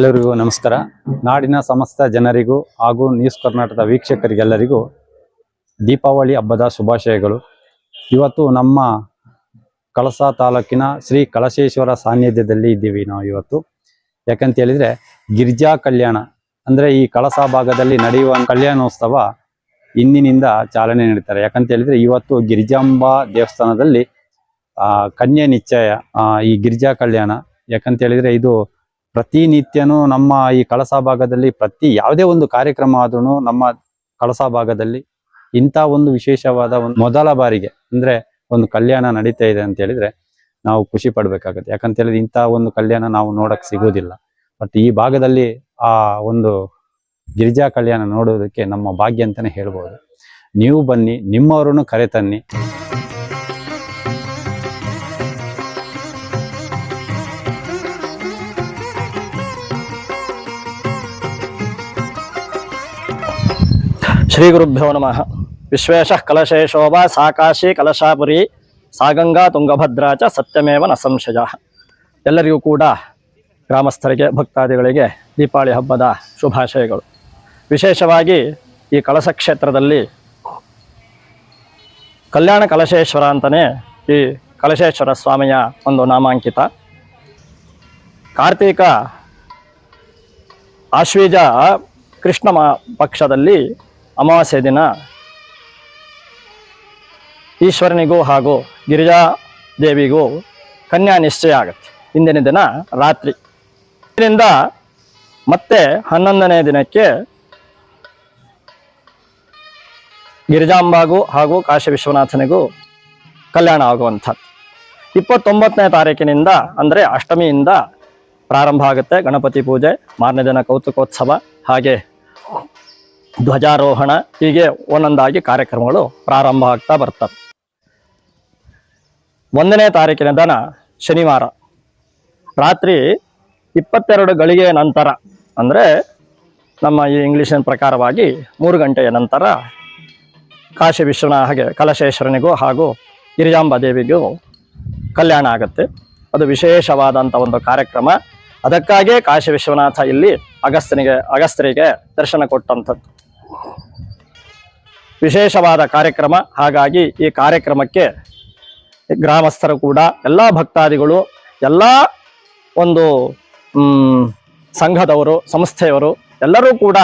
ಎಲ್ಲರಿಗೂ ನಮಸ್ಕಾರ. ನಾಡಿನ ಸಮಸ್ತ ಜನರಿಗೂ ಹಾಗೂ ನ್ಯೂಸ್ ಕರ್ನಾಟಕದ ವೀಕ್ಷಕರಿಗೆಲ್ಲರಿಗೂ ದೀಪಾವಳಿ ಹಬ್ಬದ ಶುಭಾಶಯಗಳು. ಇವತ್ತು ನಮ್ಮ ಕಳಸ ತಾಲೂಕಿನ ಶ್ರೀ ಕಳಶೇಶ್ವರ ಸಾನ್ನಿಧ್ಯದಲ್ಲಿ ಇದ್ದೀವಿ ನಾವು ಇವತ್ತು. ಯಾಕಂತ ಹೇಳಿದ್ರೆ ಗಿರ್ಜಾ ಕಲ್ಯಾಣ, ಅಂದ್ರೆ ಈ ಕಳಸ ಭಾಗದಲ್ಲಿ ನಡೆಯುವ ಕಲ್ಯಾಣೋತ್ಸವ ಇಂದಿನಿಂದ ಚಾಲನೆ ನೀಡ್ತಾರೆ. ಯಾಕಂತ ಹೇಳಿದ್ರೆ ಇವತ್ತು ಗಿರಿಜಾಂಬಾ ದೇವಸ್ಥಾನದಲ್ಲಿ ಕನ್ಯೆ ನಿಶ್ಚಯ ಈ ಗಿರಿಜಾ ಕಲ್ಯಾಣ. ಯಾಕಂತ ಹೇಳಿದ್ರೆ ಇದು ಪ್ರತಿನಿತ್ಯನೂ ನಮ್ಮ ಈ ಕಳಸ ಭಾಗದಲ್ಲಿ ಪ್ರತಿ ಯಾವುದೇ ಒಂದು ಕಾರ್ಯಕ್ರಮ ಆದ್ರೂ ನಮ್ಮ ಕಳಸ ಭಾಗದಲ್ಲಿ ಇಂಥ ಒಂದು ವಿಶೇಷವಾದ ಒಂದು ಮೊದಲ ಬಾರಿಗೆ ಅಂದ್ರೆ ಒಂದು ಕಲ್ಯಾಣ ನಡೀತಾ ಇದೆ ಅಂತ ಹೇಳಿದ್ರೆ ನಾವು ಖುಷಿ ಪಡ್ಬೇಕಾಗತ್ತೆ. ಯಾಕಂತ ಹೇಳಿದ್ರೆ ಇಂಥ ಒಂದು ಕಲ್ಯಾಣ ನಾವು ನೋಡಕ್ ಸಿಗೋದಿಲ್ಲ. ಬಟ್ ಈ ಭಾಗದಲ್ಲಿ ಆ ಒಂದು ಗಿರಿಜಾ ಕಲ್ಯಾಣ ನೋಡೋದಕ್ಕೆ ನಮ್ಮ ಭಾಗ್ಯ ಅಂತಾನೆ ಹೇಳ್ಬೋದು. ನೀವು ಬನ್ನಿ, ನಿಮ್ಮವರನ್ನು ಕರೆ ತನ್ನಿ ಶ್ರೀ ಗುರುಭ್ಯೋ ನಮಃ. ವಿಶ್ವೇಶ ಕಲಶೇಶೋಭ ಸಾಕಾಶಿ ಕಲಶಾಪುರಿ ಸಾಗಂಗಾ ತುಂಗಭದ್ರಾ ಚ ಸತ್ಯಮೇವ ನ ಸಂಶಯ. ಎಲ್ಲರಿಗೂ ಕೂಡ ಗ್ರಾಮಸ್ಥರಿಗೆ, ಭಕ್ತಾದಿಗಳಿಗೆ ದೀಪಾವಳಿ ಹಬ್ಬದ ಶುಭಾಶಯಗಳು. ವಿಶೇಷವಾಗಿ ಈ ಕಲಶ ಕ್ಷೇತ್ರದಲ್ಲಿ ಕಲ್ಯಾಣ ಕಲಶೇಶ್ವರ ಅಂತಲೇ ಈ ಕಲಶೇಶ್ವರ ಸ್ವಾಮಿಯ ಒಂದು ನಾಮಾಂಕಿತ. ಕಾರ್ತೀಕ ಆಶ್ವೀಜ ಕೃಷ್ಣ ಪಕ್ಷದಲ್ಲಿ ಅಮಾವಾಸ್ಯೆ ದಿನ ಈಶ್ವರನಿಗೂ ಹಾಗೂ ಗಿರಿಜಾ ದೇವಿಗೂ ಕನ್ಯಾ ನಿಶ್ಚಯ ಆಗುತ್ತೆ. ಇಂದಿನ ದಿನ ರಾತ್ರಿ. ಇದರಿಂದ ಮತ್ತೆ ಹನ್ನೊಂದನೇ ದಿನಕ್ಕೆ ಗಿರಿಜಾಂಬಾಗೂ ಹಾಗೂ ಕಾಶಿ ವಿಶ್ವನಾಥನಿಗೂ ಕಲ್ಯಾಣ ಆಗುವಂಥದ್ದು. ಇಪ್ಪತ್ತೊಂಬತ್ತನೇ ತಾರೀಕಿನಿಂದ ಅಂದರೆ ಅಷ್ಟಮಿಯಿಂದ ಪ್ರಾರಂಭ ಆಗುತ್ತೆ ಗಣಪತಿ ಪೂಜೆ, ಮಾರನೇ ದಿನ ಕೌತುಕೋತ್ಸವ. ಹಾಗೆ ಧ್ವಜಾರೋಹಣ ಹೀಗೆ ಒಂದೊಂದಾಗಿ ಕಾರ್ಯಕ್ರಮಗಳು ಪ್ರಾರಂಭ ಆಗ್ತಾ ಬರ್ತವೆ. ಒಂದನೇ ತಾರೀಕಿನ ದನ ಶನಿವಾರ. ರಾತ್ರಿ ಇಪ್ಪತ್ತೆರಡು ಗಳಿಗೆ ನಂತರ, ಅಂದರೆ ನಮ್ಮ ಈ ಇಂಗ್ಲಿಷಿನ ಪ್ರಕಾರವಾಗಿ ಮೂರು ಗಂಟೆಯ ನಂತರ ಕಾಶಿ ವಿಶ್ವನ ಹಾಗೆ ಕಲಶೇಶ್ವರನಿಗೂ ಹಾಗೂ ಗಿರಿಜಾಂಬಾದೇವಿಗೂ ಕಲ್ಯಾಣ ಆಗುತ್ತೆ. ಅದು ವಿಶೇಷವಾದಂಥ ಒಂದು ಕಾರ್ಯಕ್ರಮ. ಅದಕ್ಕಾಗಿಯೇ ಕಾಶಿ ವಿಶ್ವನಾಥ ಇಲ್ಲಿ ಅಗಸ್ತನಿಗೆ ಅಗಸ್ತ್ಯರಿಗೆ ದರ್ಶನ ಕೊಟ್ಟಂಥದ್ದು. ವಿಶೇಷವಾದ ಕಾರ್ಯಕ್ರಮ. ಹಾಗಾಗಿ ಈ ಕಾರ್ಯಕ್ರಮಕ್ಕೆ ಗ್ರಾಮಸ್ಥರು ಕೂಡ, ಎಲ್ಲ ಭಕ್ತಾದಿಗಳು, ಎಲ್ಲ ಒಂದು ಸಂಘದವರು, ಸಂಸ್ಥೆಯವರು ಎಲ್ಲರೂ ಕೂಡ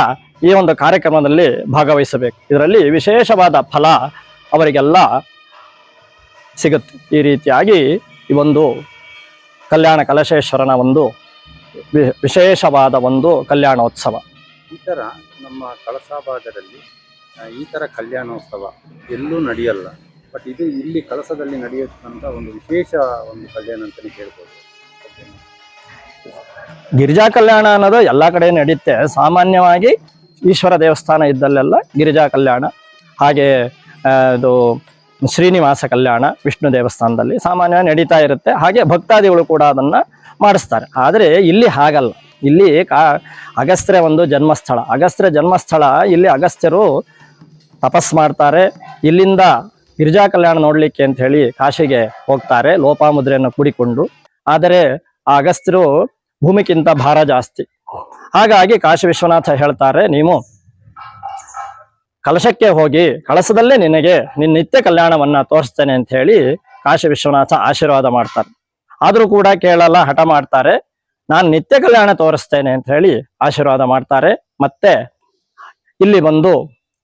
ಈ ಒಂದು ಕಾರ್ಯಕ್ರಮದಲ್ಲಿ ಭಾಗವಹಿಸಬೇಕು. ಇದರಲ್ಲಿ ವಿಶೇಷವಾದ ಫಲ ಅವರಿಗೆಲ್ಲ ಸಿಗುತ್ತೆ. ಈ ರೀತಿಯಾಗಿ ಈ ಒಂದು ಕಲ್ಯಾಣ ಕಲಶೇಶ್ವರನ ಒಂದು ವಿ- ವಿಶೇಷವಾದ ಒಂದು ಕಲ್ಯಾಣೋತ್ಸವ. ಈ ಥರ ನಮ್ಮ ಕಳಸಾ ಭಾಗದಲ್ಲಿ ಆ, ಈ ಥರ ಕಲ್ಯಾಣೋತ್ಸವ ಎಲ್ಲೂ ನಡೆಯಲ್ಲ. ಬಟ್ ಇದು ಇಲ್ಲಿ ಕಳಸದಲ್ಲಿ ನಡೆಯುತ್ತಂತ ಒಂದು ವಿಶೇಷ ಒಂದು ಕಲ್ಯಾಣ ಅಂತಲೇ ಹೇಳ್ಬೋದು. ಗಿರಿಜಾ ಕಲ್ಯಾಣ ಅನ್ನೋದು ಎಲ್ಲ ಕಡೆ ನಡೆಯುತ್ತೆ ಸಾಮಾನ್ಯವಾಗಿ ಈಶ್ವರ ದೇವಸ್ಥಾನ ಇದ್ದಲ್ಲೆಲ್ಲ ಗಿರಿಜಾ ಕಲ್ಯಾಣ ಹಾಗೆ ಆ, ಇದು ಶ್ರೀನಿವಾಸ ಕಲ್ಯಾಣ ವಿಷ್ಣು ದೇವಸ್ಥಾನದಲ್ಲಿ ಸಾಮಾನ್ಯವಾಗಿ ನಡೀತಾ ಇರುತ್ತೆ. ಹಾಗೆ ಭಕ್ತಾದಿಗಳು ಕೂಡ ಅದನ್ನ ಮಾಡಿಸ್ತಾರೆ. ಆದರೆ ಇಲ್ಲಿ ಹಾಗಲ್ಲ. ಇಲ್ಲಿ ಕಾ, ಅಗಸ್ತ್ಯ ಒಂದು ಜನ್ಮಸ್ಥಳ. ಅಗಸ್ತ್ಯ ಜನ್ಮಸ್ಥಳ, ಇಲ್ಲಿ ಅಗಸ್ತ್ಯರು ತಪಸ್ ಮಾಡ್ತಾರೆ. ಇಲ್ಲಿಂದ ಗಿರಿಜಾ ಕಲ್ಯಾಣ ನೋಡಲಿಕ್ಕೆ ಅಂತ ಹೇಳಿ ಕಾಶಿಗೆ ಹೋಗ್ತಾರೆ, ಲೋಪಾಮುದ್ರೆಯನ್ನು ಕೂಡಿಕೊಂಡು. ಆದರೆ ಆ ಅಗಸ್ತ್ಯರು ಭೂಮಿಗಿಂತ ಭಾರ ಜಾಸ್ತಿ. ಹಾಗಾಗಿ ಕಾಶಿ ವಿಶ್ವನಾಥ ಹೇಳ್ತಾರೆ, ನೀವು ಕಲಶಕ್ಕೆ ಹೋಗಿ ಕಳಸದಲ್ಲೇ ನಿನಗೆ ನಿನ್ನ ನಿತ್ಯ ಕಲ್ಯಾಣವನ್ನ ತೋರಿಸ್ತೇನೆ ಅಂತ ಹೇಳಿ ಕಾಶಿ ವಿಶ್ವನಾಥ ಆಶೀರ್ವಾದ ಮಾಡ್ತಾರೆ. ಆದ್ರೂ ಕೂಡ ಕೇಳಲ್ಲ, ಹಠ ಮಾಡ್ತಾರೆ. ನಾನು ನಿತ್ಯ ಕಲ್ಯಾಣ ತೋರಿಸ್ತೇನೆ ಅಂತ ಹೇಳಿ ಆಶೀರ್ವಾದ ಮಾಡ್ತಾರೆ. ಮತ್ತೆ ಇಲ್ಲಿ ಬಂದು,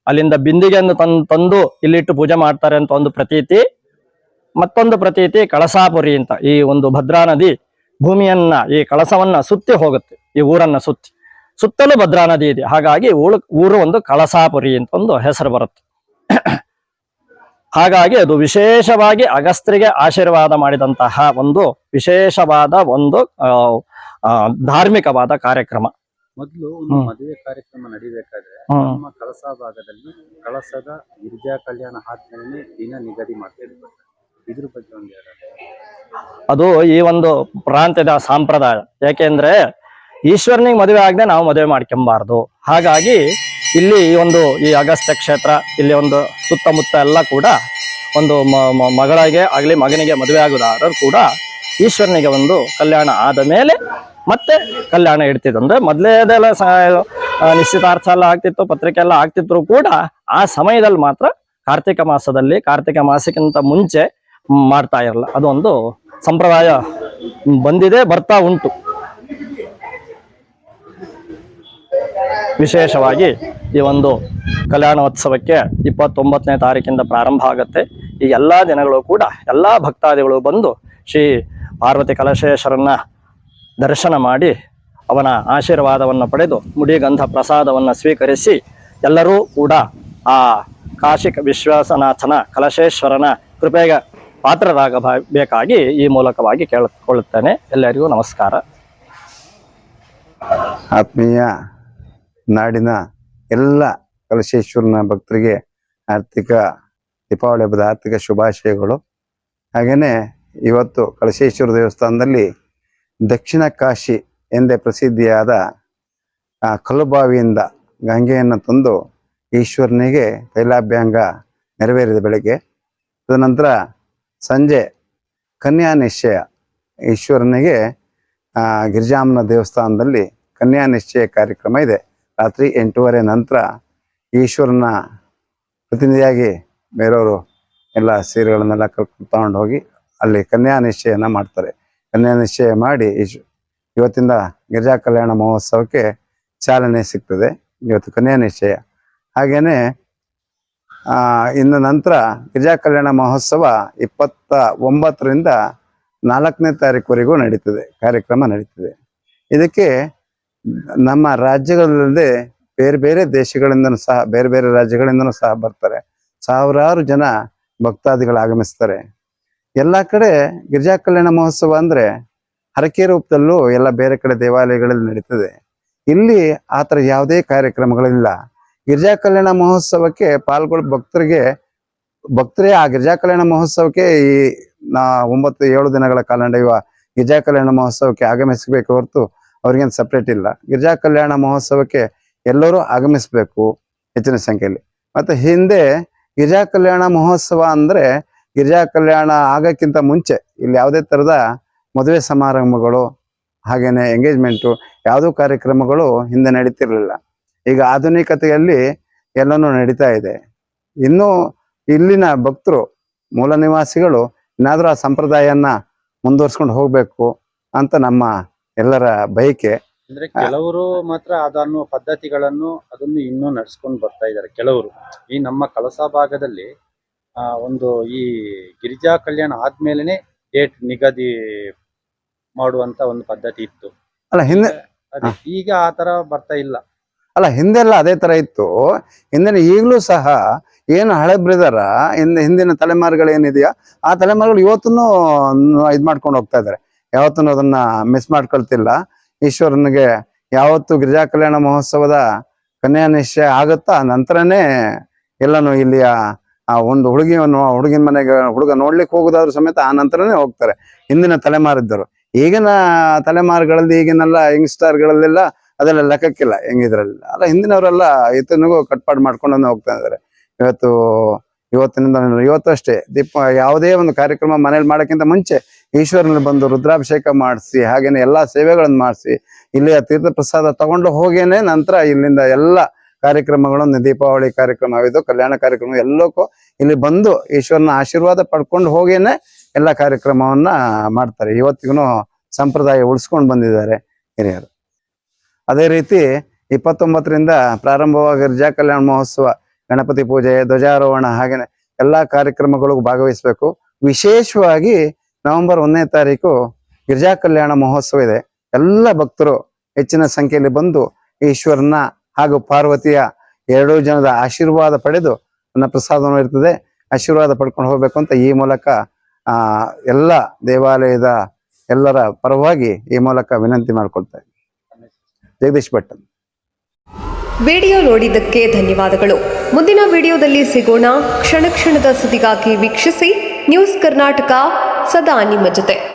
ಅಲ್ಲಿಂದ ಬಿಂದಿಗೆಯನ್ನು ತಂದು ತಂದು ಇಲ್ಲಿಟ್ಟು ಪೂಜೆ ಮಾಡ್ತಾರೆ ಅಂತ ಒಂದು ಪ್ರತೀತಿ. ಮತ್ತೊಂದು ಪ್ರತೀತಿ ಕಳಸಾಪುರಿ ಅಂತ. ಈ ಒಂದು ಭದ್ರಾ ನದಿ ಭೂಮಿಯನ್ನ, ಈ ಕಳಸವನ್ನ ಸುತ್ತಿ ಹೋಗುತ್ತೆ. ಈ ಊರನ್ನ ಸುತ್ತಿ. ಸುತ್ತಲೂ ಭದ್ರಾ ನದಿ ಇದೆ. ಹಾಗಾಗಿ ಊಳು, ಊರು ಒಂದು ಕಳಸಾಪುರಿ ಅಂತ ಒಂದು ಹೆಸರು ಬರುತ್ತೆ. ಹಾಗಾಗಿ ಅದು ವಿಶೇಷವಾಗಿ ಅಗಸ್ತ್ರಿಗೆ ಆಶೀರ್ವಾದ ಮಾಡಿದಂತಹ ಒಂದು ವಿಶೇಷವಾದ ಒಂದು ಧಾರ್ಮಿಕವಾದ ಕಾರ್ಯಕ್ರಮ. ಮೊದಲು. ಮದುವೆ ಕಾರ್ಯಕ್ರಮ ನಡಿಬೇಕಾದ್ರೆ ನಮ್ಮ ಕಳಸ ಭಾಗದಲ್ಲಿ ಕಳಸದ ಗಿರಿಜಾ ಕಲ್ಯಾಣ ಆದ್ಮೇಲೆ ದಿನ ನಿಗದಿ ಮಾಡ್ತಾ ಇದ್ರು ಇದ್ರ ಬಗ್ಗೆ ಒಂದು ಅದು ಈ ಒಂದು ಪ್ರಾಂತ್ಯದ ಸಂಪ್ರದಾಯ. ಯಾಕೆಂದ್ರೆ ಈಶ್ವರನಿಗೆ ಮದುವೆ ಆಗದೆ ನಾವು ಮದುವೆ ಮಾಡ್ಕೊಂಬಾರ್ದು. ಹಾಗಾಗಿ ಇಲ್ಲಿ ಒಂದು ಈ ಅಗಸ್ತ್ಯ ಕ್ಷೇತ್ರ, ಇಲ್ಲಿ ಒಂದು ಸುತ್ತಮುತ್ತ ಎಲ್ಲ ಕೂಡ ಒಂದು ಮಗಳಿಗೆ ಆಗಲಿ ಮಗನಿಗೆ ಮದುವೆ ಆಗುದಾದರೂ ಕೂಡ ಈಶ್ವರನಿಗೆ ಒಂದು ಕಲ್ಯಾಣ ಆದ ಮೇಲೆ ಮತ್ತೆ ಕಲ್ಯಾಣ ಇಡ್ತಿದ್ದು ಅಂದ್ರೆ ಮೊದಲೇದೆಲ್ಲ ನಿಶ್ಚಿತಾರ್ಥ ಎಲ್ಲ ಆಗ್ತಿತ್ತು, ಪತ್ರಿಕೆ ಎಲ್ಲ ಆಗ್ತಿದ್ರು ಕೂಡ ಆ ಸಮಯದಲ್ಲಿ ಮಾತ್ರ ಕಾರ್ತಿಕ ಮಾಸದಲ್ಲಿ, ಕಾರ್ತಿಕ ಮಾಸಕ್ಕಿಂತ ಮುಂಚೆ ಮಾಡ್ತಾ ಇರಲ್ಲ. ಅದೊಂದು ಸಂಪ್ರದಾಯ ಬಂದಿದೆ, ಬರ್ತಾ ಉಂಟು. ವಿಶೇಷವಾಗಿ ಈ ಒಂದು ಕಲ್ಯಾಣೋತ್ಸವಕ್ಕೆ ಇಪ್ಪತ್ತೊಂಬತ್ತನೇ ತಾರೀಕಿಂದ ಪ್ರಾರಂಭ ಆಗುತ್ತೆ. ಈ ಎಲ್ಲ ದಿನಗಳು ಕೂಡ ಎಲ್ಲ ಭಕ್ತಾದಿಗಳು ಬಂದು ಶ್ರೀ ಪಾರ್ವತಿ ಕಲಶೇಶ್ವರನ್ನ ದರ್ಶನ ಮಾಡಿ ಅವನ ಆಶೀರ್ವಾದವನ್ನು ಪಡೆದು ಮುಡಿಗಂಧ ಪ್ರಸಾದವನ್ನು ಸ್ವೀಕರಿಸಿ ಎಲ್ಲರೂ ಕೂಡ ಆ ಕಾಶಿಕ ವಿಶ್ವಾಸನಾಥನ ಕಲಶೇಶ್ವರನ ಕೃಪೆಗೆ ಪಾತ್ರರಾಗಬೇಕಾಗಿ ಈ ಮೂಲಕವಾಗಿ ಕೇಳಿಕೊಳ್ಳುತ್ತೇನೆ ಎಲ್ಲರಿಗೂ ನಮಸ್ಕಾರ. ಆತ್ಮೀಯ ನಾಡಿನ ಎಲ್ಲ ಕಲಶೇಶ್ವರನ ಭಕ್ತರಿಗೆ ಆರ್ಥಿಕ, ದೀಪಾವಳಿ ಹಬ್ಬದ ಆರ್ಥಿಕ ಶುಭಾಶಯಗಳು. ಹಾಗೆಯೇ ಇವತ್ತು ಕಲಶೇಶ್ವರ ದೇವಸ್ಥಾನದಲ್ಲಿ ದಕ್ಷಿಣ ಕಾಶಿ ಎಂದೇ ಪ್ರಸಿದ್ಧಿಯಾದ ಕಲ್ಲುಬಾವಿಯಿಂದ ಗಂಗೆಯನ್ನು ತಂದು ಈಶ್ವರನಿಗೆ ತೈಲಾಭ್ಯಾಂಗ ನೆರವೇರಿದ ಬೆಳಗ್ಗೆ. ತದನಂತರ ಸಂಜೆ ಕನ್ಯಾ ನಿಶ್ಚಯ ಈಶ್ವರನಿಗೆ ಗಿರಿಜಾಮನ ದೇವಸ್ಥಾನದಲ್ಲಿ ಕನ್ಯಾ ನಿಶ್ಚಯ ಕಾರ್ಯಕ್ರಮ ಇದೆ. ರಾತ್ರಿ ಎಂಟೂವರೆ ನಂತರ ಈಶ್ವರನ ಪ್ರತಿನಿಧಿಯಾಗಿ ಬೇರೆಯವರು ಎಲ್ಲ ಸೀರೆಗಳನ್ನೆಲ್ಲ ಕರ್ಕೊಂಡು ತಗೊಂಡು ಹೋಗಿ ಅಲ್ಲಿ ಕನ್ಯಾ ನಿಶ್ಚಯನ ಮಾಡ್ತಾರೆ. ಕನ್ಯಾ ನಿಶ್ಚಯ ಮಾಡಿ ಇವತ್ತಿಂದ ಗಿರಿಜಾ ಕಲ್ಯಾಣ ಮಹೋತ್ಸವಕ್ಕೆ ಚಾಲನೆ ಸಿಗ್ತದೆ. ಇವತ್ತು ಕನ್ಯಾ ನಿಶ್ಚಯ. ಹಾಗೆಯೇ ಇನ್ನು ನಂತರ ಗಿರಿಜಾ ಕಲ್ಯಾಣ ಮಹೋತ್ಸವ ಇಪ್ಪತ್ತ ಒಂಬತ್ತರಿಂದ ನಾಲ್ಕನೇ ತಾರೀಕುವರೆಗೂ ನಡೀತದೆ. ಕಾರ್ಯಕ್ರಮ ನಡೀತದೆ. ಇದಕ್ಕೆ ನಮ್ಮ ರಾಜ್ಯಗಳಲ್ಲದೆ ಬೇರೆ ಬೇರೆ ದೇಶಗಳಿಂದನೂ ಸಹ, ಬೇರೆ ಬೇರೆ ರಾಜ್ಯಗಳಿಂದನೂ ಸಹ ಬರ್ತಾರೆ. ಸಾವಿರಾರು ಜನ ಭಕ್ತಾದಿಗಳು ಆಗಮಿಸ್ತಾರೆ. ಎಲ್ಲ ಕಡೆ ಗಿರಿಜಾ ಕಲ್ಯಾಣ ಮಹೋತ್ಸವ ಅಂದ್ರೆ ಹರಕೆ ರೂಪದಲ್ಲೂ ಎಲ್ಲ ಬೇರೆ ಕಡೆ ದೇವಾಲಯಗಳಲ್ಲಿ ನಡೀತದೆ. ಇಲ್ಲಿ ಆ ಥರ ಯಾವುದೇ ಕಾರ್ಯಕ್ರಮಗಳಿಲ್ಲ. ಗಿರಿಜಾ ಕಲ್ಯಾಣ ಮಹೋತ್ಸವಕ್ಕೆ ಪಾಲ್ಗೊಳ್ಳ ಭಕ್ತರಿಗೆ, ಭಕ್ತರೇ ಆ ಗಿರಿಜಾ ಕಲ್ಯಾಣ ಮಹೋತ್ಸವಕ್ಕೆ ಈ, ನಾ ಒಂಬತ್ತು ಏಳು ದಿನಗಳ ಕಾಲ ನಡೆಯುವ ಗಿರಿಜಾ ಕಲ್ಯಾಣ ಮಹೋತ್ಸವಕ್ಕೆ ಆಗಮಿಸಬೇಕು ಹೊರತು ಅವ್ರಿಗೇನು ಸಪ್ರೇಟ್ ಇಲ್ಲ. ಗಿರಿಜಾ ಕಲ್ಯಾಣ ಮಹೋತ್ಸವಕ್ಕೆ ಎಲ್ಲರೂ ಆಗಮಿಸಬೇಕು ಹೆಚ್ಚಿನ ಸಂಖ್ಯೆಯಲ್ಲಿ. ಮತ್ತು ಹಿಂದೆ ಗಿರಿಜಾ ಕಲ್ಯಾಣ ಮಹೋತ್ಸವ ಅಂದರೆ ಗಿರಿಜಾ ಕಲ್ಯಾಣ ಆಗೋಕ್ಕಿಂತ ಮುಂಚೆ ಇಲ್ಲಿ ಯಾವುದೇ ಥರದ ಮದುವೆ ಸಮಾರಂಭಗಳು ಹಾಗೆಯೇ ಎಂಗೇಜ್ಮೆಂಟು ಯಾವುದೋ ಕಾರ್ಯಕ್ರಮಗಳು ಹಿಂದೆ ನಡೀತಿರಲಿಲ್ಲ. ಈಗ ಆಧುನಿಕತೆಯಲ್ಲಿ ಎಲ್ಲನೂ ನಡೀತಾ ಇದೆ. ಇನ್ನೂ ಇಲ್ಲಿನ ಭಕ್ತರು, ಮೂಲ ನಿವಾಸಿಗಳು ಏನಾದರೂ ಆ ಸಂಪ್ರದಾಯನ ಮುಂದುವರ್ಸ್ಕೊಂಡು ಹೋಗಬೇಕು ಅಂತ ನಮ್ಮ ಎಲ್ಲರ ಬಯಕೆ. ಅಂದ್ರೆ ಕೆಲವರು ಮಾತ್ರ ಅದನ್ನು ಪದ್ಧತಿಗಳನ್ನು ಅದನ್ನು ಇನ್ನೂ ನಡ್ಸ್ಕೊಂಡು ಬರ್ತಾ ಇದ್ದಾರೆ. ಕೆಲವರು ಈ ನಮ್ಮ ಕಳಸ ಭಾಗದಲ್ಲಿ ಆ ಒಂದು ಈ ಗಿರಿಜಾ ಕಲ್ಯಾಣ ಆದ್ಮೇಲೆನೆ ಡೇಟ್ ನಿಗದಿ ಮಾಡುವಂತ ಒಂದು ಪದ್ಧತಿ ಇತ್ತು. ಅಲ್ಲ ಹಿಂದೆ ಅದೇ ಈಗ ಆ ತರ ಬರ್ತಾ ಇಲ್ಲ. ಅಲ್ಲ ಹಿಂದೆಲ್ಲ ಅದೇ ತರ ಇತ್ತು. ಹಿಂದಿನ ಈಗಲೂ ಸಹ ಏನು ಹಳೆ ಬ್ರಿದರ ಹಿಂದೆ ಹಿಂದಿನ ತಲೆಮಾರುಗಳು ಏನಿದೆಯಾ ಆ ತಲೆಮಾರುಗಳು ಇವತ್ತೂ ಇದು ಮಾಡ್ಕೊಂಡು ಹೋಗ್ತಾ ಇದ್ದಾರೆ. ಯಾವತ್ತೂ ಅದನ್ನ ಮಿಸ್ ಮಾಡ್ಕೊಳ್ತಿಲ್ಲ. ಈಶ್ವರನಿಗೆ ಯಾವತ್ತು ಗಿರಿಜಾ ಕಲ್ಯಾಣ ಮಹೋತ್ಸವದ ಕನ್ಯಾ ನಿಶ್ಚಯ ಆಗುತ್ತಾ? ನಂತರನೇ ಎಲ್ಲನೂ ಇಲ್ಲಿಯ ಆ ಒಂದು ಹುಡುಗಿಯನ್ನು ಹುಡುಗಿನ ಮನೆಗೆ ಹುಡುಗ ನೋಡ್ಲಿಕ್ಕೆ ಹೋಗೋದಾದ್ರೂ ಸಮೇತ ಆ ನಂತರನೇ ಹೋಗ್ತಾರೆ. ಹಿಂದಿನ ತಲೆಮಾರಿದ್ದರು. ಈಗಿನ ತಲೆಮಾರುಗಳಲ್ಲಿ ಈಗಿನೆಲ್ಲ ಯಂಗ್ಸ್ಟರ್ಗಳಲ್ಲೆಲ್ಲ ಅದೆಲ್ಲ ಲೆಕ್ಕಕ್ಕಿಲ್ಲ. ಹೆಂಗಿದ್ರಲ್ಲಿ? ಅಲ್ಲ, ಹಿಂದಿನವರೆಲ್ಲ ಈತನಿಗೂ ಕಟ್ಪಾಡು ಮಾಡ್ಕೊಂಡು ಹೋಗ್ತಾ ಇದ್ದಾರೆ. ಇವತ್ತು, ಇವತ್ತಿನಿಂದ ಇವತ್ತು ಅಷ್ಟೇ ದೀಪ ಯಾವುದೇ ಒಂದು ಕಾರ್ಯಕ್ರಮ ಮನೇಲಿ ಮಾಡೋಕ್ಕಿಂತ ಮುಂಚೆ ಈಶ್ವರನಲ್ಲಿ ಬಂದು ರುದ್ರಾಭಿಷೇಕ ಮಾಡಿಸಿ, ಹಾಗೇನೆ ಎಲ್ಲಾ ಸೇವೆಗಳನ್ನು ಮಾಡಿಸಿ, ಇಲ್ಲಿಯ ತೀರ್ಥ ಪ್ರಸಾದ ತಗೊಂಡು ಹೋಗೇನೆ ನಂತರ ಇಲ್ಲಿಂದ ಎಲ್ಲ ಕಾರ್ಯಕ್ರಮಗಳನ್ನು, ದೀಪಾವಳಿ ಕಾರ್ಯಕ್ರಮ ಇದು ಕಲ್ಯಾಣ ಕಾರ್ಯಕ್ರಮ ಎಲ್ಲಕ್ಕೂ ಇಲ್ಲಿ ಬಂದು ಈಶ್ವರನ ಆಶೀರ್ವಾದ ಪಡ್ಕೊಂಡು ಹೋಗೇನೆ ಎಲ್ಲ ಕಾರ್ಯಕ್ರಮವನ್ನ ಮಾಡ್ತಾರೆ. ಇವತ್ತಿಗೂ ಸಂಪ್ರದಾಯ ಉಳಿಸ್ಕೊಂಡು ಬಂದಿದ್ದಾರೆ ಹಿರಿಯರು. ಅದೇ ರೀತಿ ಇಪ್ಪತ್ತೊಂಬತ್ತರಿಂದ ಪ್ರಾರಂಭವಾಗಿ ರಜಾ ಕಲ್ಯಾಣ ಮಹೋತ್ಸವ, ಗಣಪತಿ ಪೂಜೆ, ಧ್ವಜಾರೋಹಣ, ಹಾಗೇನೆ ಎಲ್ಲಾ ಕಾರ್ಯಕ್ರಮಗಳಿಗೂ ಭಾಗವಹಿಸಬೇಕು. ವಿಶೇಷವಾಗಿ ನವೆಂಬರ್ ಒಂದನೇ ತಾರೀಕು ಗಿರಿಜಾ ಕಲ್ಯಾಣ ಮಹೋತ್ಸವ ಇದೆ. ಎಲ್ಲ ಭಕ್ತರು ಹೆಚ್ಚಿನ ಸಂಖ್ಯೆಯಲ್ಲಿ ಬಂದು ಈಶ್ವರನ ಹಾಗೂ ಪಾರ್ವತಿಯ ಎರಡೂ ಜನದ ಆಶೀರ್ವಾದ ಪಡೆದು ನನ್ನ ಪ್ರಸಾದವನ್ನು ಇರ್ತದೆ. ಆಶೀರ್ವಾದ ಪಡ್ಕೊಂಡು ಹೋಗ್ಬೇಕು ಅಂತ ಈ ಮೂಲಕ, ಆ, ಎಲ್ಲ ದೇವಾಲಯದ ಎಲ್ಲರ ಪರವಾಗಿ ಈ ಮೂಲಕ ವಿನಂತಿ ಮಾಡಿಕೊಳ್ತೇನೆ ಜಗದೀಶ್ ಭಟ್. ವಿಡಿಯೋ ನೋಡಿದ್ದಕ್ಕೆ ಧನ್ಯವಾದಗಳು. ಮುಂದಿನ ವಿಡಿಯೋದಲ್ಲಿ ಸಿಗೋಣ. ಕ್ಷಣ ಕ್ಷಣದ ಸುದ್ದಿಗಾಗಿ ವೀಕ್ಷಿಸಿ. ನ್ಯೂಸ್ ಕರ್ನಾಟಕ സദാനി മജത്തെ